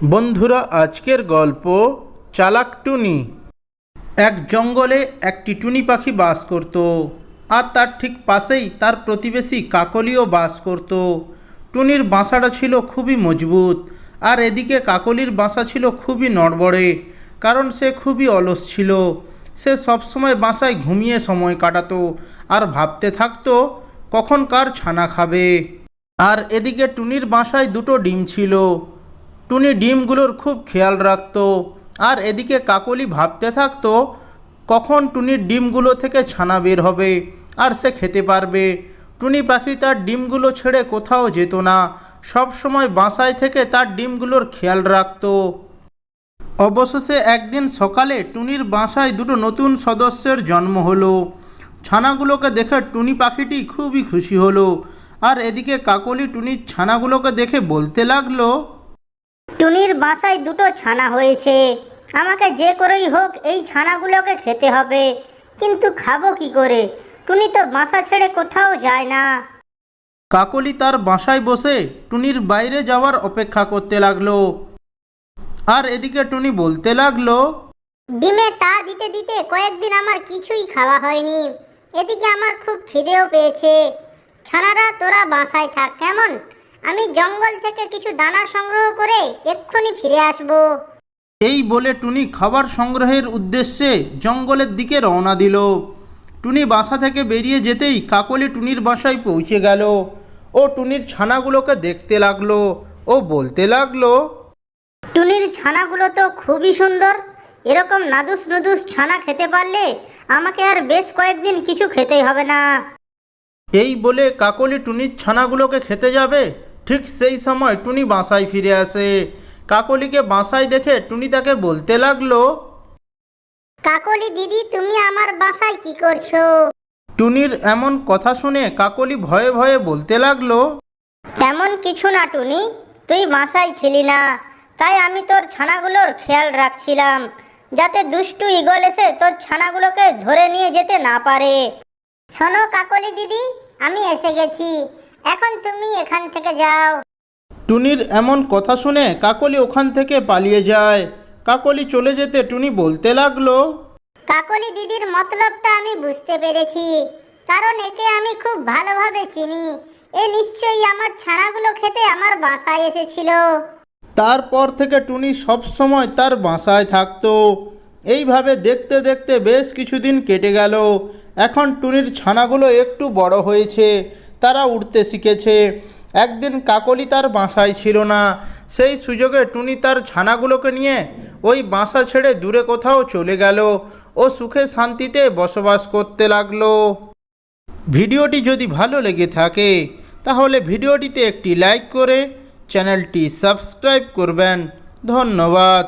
বন্ধুরা, আজকের গল্প চালাক টুনি। এক জঙ্গলে একটি টুনি পাখি বাস করত, আর তার ঠিক পাশেই তার প্রতিবেশী কাকলিও বাস করত। টুনির বাসাটা ছিল খুবই মজবুত, আর এদিকে কাকলির বাসা ছিল খুবই নড়বড়ে, কারণ সে খুবই অলস ছিল। সে সবসময় বাসায় ঘুমিয়ে সময় কাটাতো, আর ভাবতে থাকতো কখন কার ছানা খাবে। আর এদিকে টুনির বাসায় দুটো ডিম ছিল টুনি ডিমগুলোর খুব খেয়াল রাখত। আর এদিকে কাকলি ভাবতে থাকতো, কখন টুনির ডিমগুলো থেকে ছানা বের হবে আর সে খেতে পারবে। টুনি পাখি তার ডিমগুলো ছেড়ে কোথাও যেত না, সব সময় বাসায় থেকে তার ডিমগুলোর খেয়াল রাখত। অবশেষে একদিন সকালে টুনির বাসায় দুটো নতুন সদস্যের জন্ম হলো। ছানাগুলোকে দেখে টুনি পাখিটি খুবই খুশি হলো। আর এদিকে কাকলি টুনির ছানাগুলোকে দেখে বলতে লাগল টুনির বাসায় দুটো ছানা হয়েছে। আমাকে যে করেই হোক এই ছানাগুলোকে খেতে হবে। কিন্তু খাব কি করে? টুনি তো বাসা ছেড়ে কোথাও যায় না। কাকলি তার বাসায় বসে টুনির বাইরে যাওয়ার অপেক্ষা করতে লাগল। আর এদিকে টুনি বলতে লাগল ডিমে তা দিতে দিতে কয়েকদিন আমার কিছুই খাওয়া হয়নি। এদিকে আমার খুব খিদেও পেয়েছে। ছানারা তোরা বাসায় থাক কেমন? আমি জঙ্গল থেকে কিছু দানা সংগ্রহ করে এক্ষুনি ফিরে আসব। এই বলে টুনি খাবার সংগ্রহের উদ্দেশ্যে জঙ্গলের দিকে রওনা দিল। টুনি বাসা থেকে বেরিয়ে যেতেই কাকলি টুনির বাসায় পৌঁছে গেল ও টুনির ছানাগুলোকে দেখতে লাগল ও বলতে লাগল টুনির ছানাগুলো তো খুবই সুন্দর। এরকম নাদুস নুদুস ছানা খেতে পারলে আমাকে আর বেশ কয়েকদিন কিছু খেতেই হবে না। এই বলে কাকলি টুনির ছানাগুলোকে খেতে যাবে ঠিক সেই সময় টুনি বাসায় ফিরে আসে। কাকলিকে বাসায় দেখে টুনি তাকে বলতে লাগল কাকলি দিদি তুমি আমার বাসায় কি করছ? টুনির এমন কথা শুনে কাকলি ভয়ে ভয়ে বলতে লাগল তেমন কিছু না টুনি তুই বাসায় ছিলি না। তাই আমি তোর ছানাগুলোর খেয়াল রাখছিলাম যাতে দুষ্টু ইগল এসে তোর ছানাগুলোকে ধরে নিয়ে যেতে না পারে। শোনো কাকলি দিদি আমি এসে গেছি। এখন তুমি এখান থেকে যাও। টুনির এমন কথা শুনে কাকলি ওখান থেকে পালিয়ে যায়। কাকলি চলে যেতে টুনি বলতে লাগল কাকলি দিদির মতলবটা আমি বুঝতে পেরেছি কারণ একে আমি খুব ভালোভাবে চিনি। এ নিশ্চয়ই আমার ছানাগুলো খেতে আমার বাসায় এসেছিল। তারপর থেকে টুনি সব সময় তার বাসায় থাকতো। এইভাবে দেখতে দেখতে বেশ কিছুদিন কেটে গেল। এখন টুনির ছানাগুলো একটু বড় হয়েছে। তারা উঠতে শিখেছে। একদিন কাকলি তার বাসায় ছিল না। সেই সুযোগে টুনি তার ছানাগুলোকে নিয়ে ওই বাসা ছেড়ে দূরে কোথাও চলে গেল ও সুখে শান্তিতে বসবাস করতে লাগল। ভিডিওটি যদি ভালো লেগে থাকে, তাহলে ভিডিওটিতে একটি লাইক করে চ্যানেলটি সাবস্ক্রাইব করবেন। ধন্যবাদ।